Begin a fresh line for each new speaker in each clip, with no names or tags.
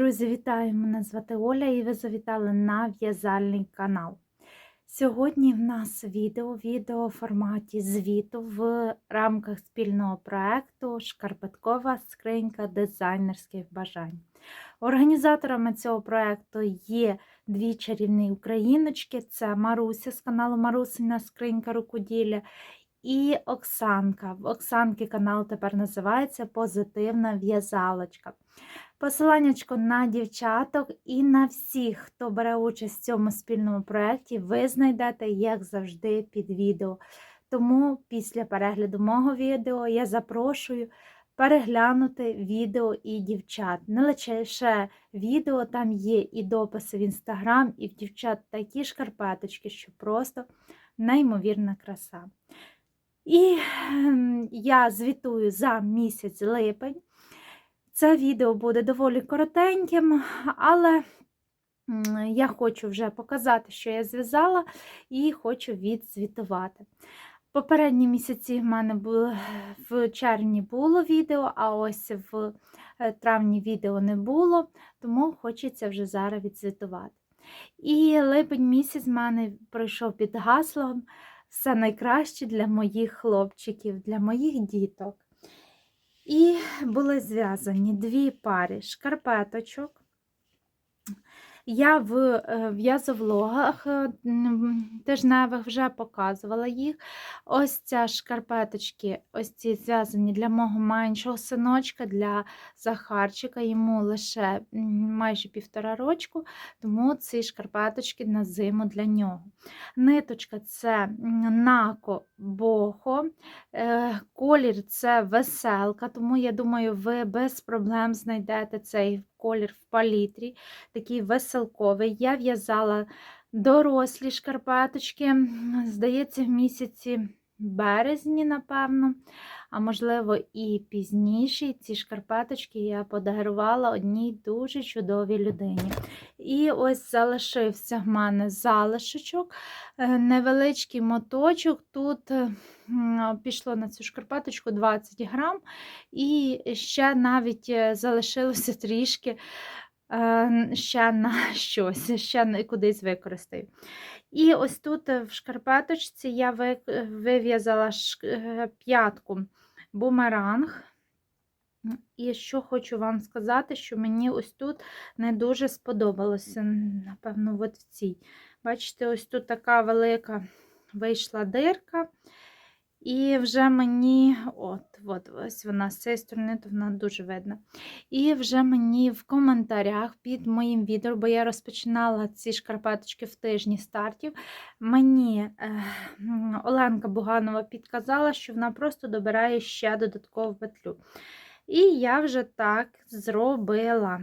Друзі, вітаю! Мене звати Оля і ви завітали на в'язальний канал. Сьогодні в нас відео, відео в форматі звіту в рамках спільного проекту Шкарпеткова скринька дизайнерських бажань. Організаторами цього проекту є дві чарівні україночки: це Маруся з каналу Марусина Скринька Рукоділля і Оксанка. В Оксанки канал тепер називається Позитивна в'язалочка. Посиланнячко на дівчаток і на всіх, хто бере участь в цьому спільному проєкті, ви знайдете, як завжди, під відео. Тому після перегляду мого відео я запрошую переглянути відео і дівчат. Не лише відео, там є і дописи в інстаграм, і в дівчат такі шкарпеточки, що просто неймовірна краса. І ем, я звітую за місяць липень. Це відео буде доволі коротеньким, але я хочу вже показати, що я зв'язала, і хочу відзвітувати. Попередні місяці в мене було в червні було відео, а ось в е, травні відео не було, тому хочеться вже зараз відзвітувати. І липень місяць в мене пройшов під гаслом все найкраще для моїх хлопчиків, для моїх діток. І були зв'язані дві пари шкарпеточок. Я в е, в'язовлогах е, тижневих вже показувала їх. Ось ця шкарпеточки, ось ці зв'язані для мого меншого синочка, для Захарчика, йому лише майже півтора рочку, тому ці шкарпеточки на зиму для нього. Ниточка це нако бохо, е, колір це веселка, тому я думаю, ви без проблем знайдете цей колір в палітрі, такий веселковий. Я в'язала дорослі шкарпеточки, здається, в місяці березні, напевно, а можливо, і пізніше ці шкарпеточки я подарувала одній дуже чудовій людині. І ось залишився в мене залишочок, е, невеличкий моточок. Тут е, пішло на цю шкарпеточку 20 грам, і ще навіть е, залишилося трішки. Ще на щось, ще кудись використаю. І ось тут в шкарпеточці я вив'язала п'ятку бумеранг. І що хочу вам сказати, що мені ось тут не дуже сподобалося, напевно, от в цій. Бачите, ось тут така велика вийшла дирка. І вже мені, от, от, ось вона з цієї сторони, то вона дуже видна. І вже мені в коментарях під моїм відео, бо я розпочинала ці шкарпеточки в тижні стартів, мені е, Оленка Буганова підказала, що вона просто добирає ще додаткову петлю. І я вже так зробила.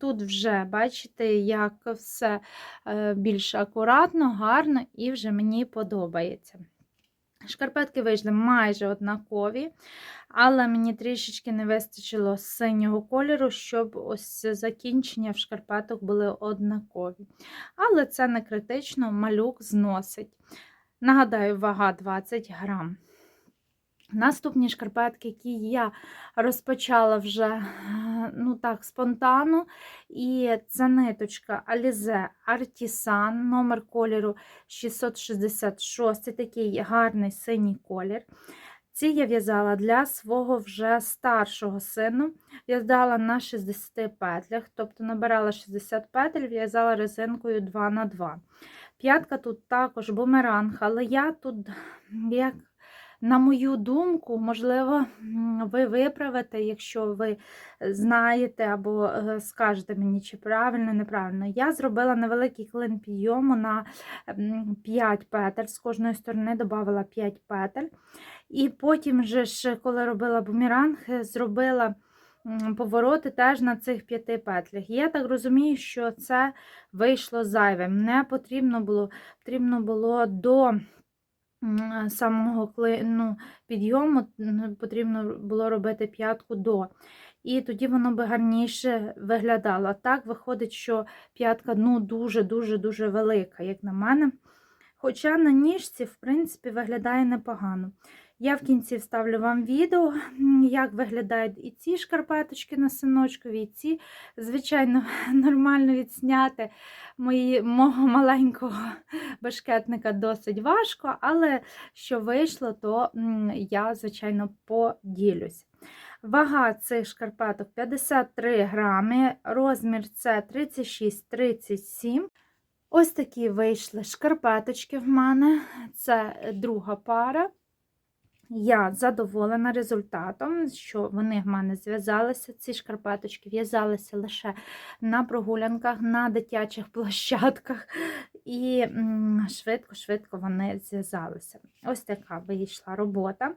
Тут вже, бачите, як все е, більш акуратно, гарно і вже мені подобається. Шкарпетки вийшли майже однакові, але мені трішечки не вистачило синього кольору, щоб ось закінчення в шкарпеток були однакові. Але це не критично, малюк зносить. Нагадаю, вага 20 грам. Наступні шкарпетки, які я розпочала вже ну так, спонтанно, і це ниточка Alize Artisan, номер кольору 666, такий гарний синій колір. Ці я в'язала для свого вже старшого сину. В'язала на 60 петлях, тобто набирала 60 петель, в'язала резинкою 2х2. П'ятка тут також бумеранг, але я тут, як на мою думку, можливо, ви виправите, якщо ви знаєте або е, скажете мені, чи правильно, неправильно. Я зробила невеликий клин підйому на 5 петель, з кожної сторони додала 5 петель. І потім, же ж, коли робила бумеранг, зробила повороти теж на цих п'яти петлях. Я так розумію, що це вийшло зайвим. Не потрібно було, потрібно було до самого ну, підйому потрібно було робити п'ятку до. І тоді воно би гарніше виглядало. Так виходить, що п'ятка ну, дуже-дуже-дуже велика, як на мене. Хоча на ніжці, в принципі, виглядає непогано. Я в кінці вставлю вам відео, як виглядають і ці шкарпеточки на синочкові, і ці, звичайно, нормально відсняти мої, мого маленького башкетника досить важко, але що вийшло, то я, звичайно, поділюсь. Вага цих шкарпеток 53 грами, розмір це 36-37. Ось такі вийшли шкарпеточки в мене. Це друга пара. Я задоволена результатом, що вони в мене зв'язалися. Ці шкарпеточки в'язалися лише на прогулянках, на дитячих площадках, і швидко-швидко вони зв'язалися. Ось така вийшла робота.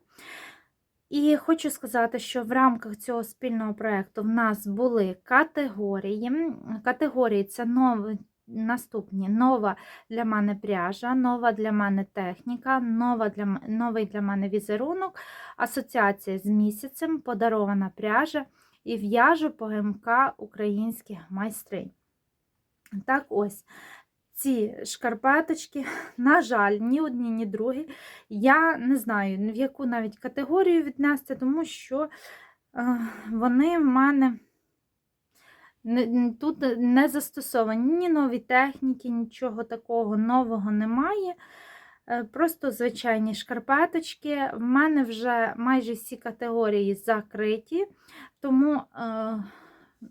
І хочу сказати, що в рамках цього спільного проєкту в нас були категорії. Категорії це нові, наступні: нова для мене пряжа, нова для мене техніка, нова для, новий для мене візерунок, асоціація з місяцем, подарована пряжа і в'яжу по ГМК українських майстринь. Так ось. Ці шкарпеточки, на жаль, ні одні, ні другі. Я не знаю, в яку навіть категорію віднести, тому що е, вони в мене тут не застосовані ні нові техніки, нічого такого нового немає. Е, Просто звичайні шкарпеточки. В мене вже майже всі категорії закриті, тому е,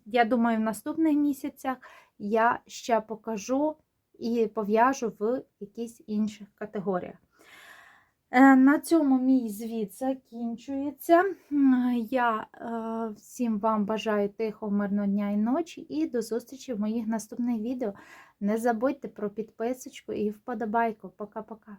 я думаю, в наступних місяцях я ще покажу і пов'яжу в якісь інших категоріях. Е, На цьому мій звіт закінчується. Я е, всім вам бажаю тихого, мирного дня і ночі, і до зустрічі в моїх наступних відео. Не забудьте про підписочку і вподобайку. Пока-пока.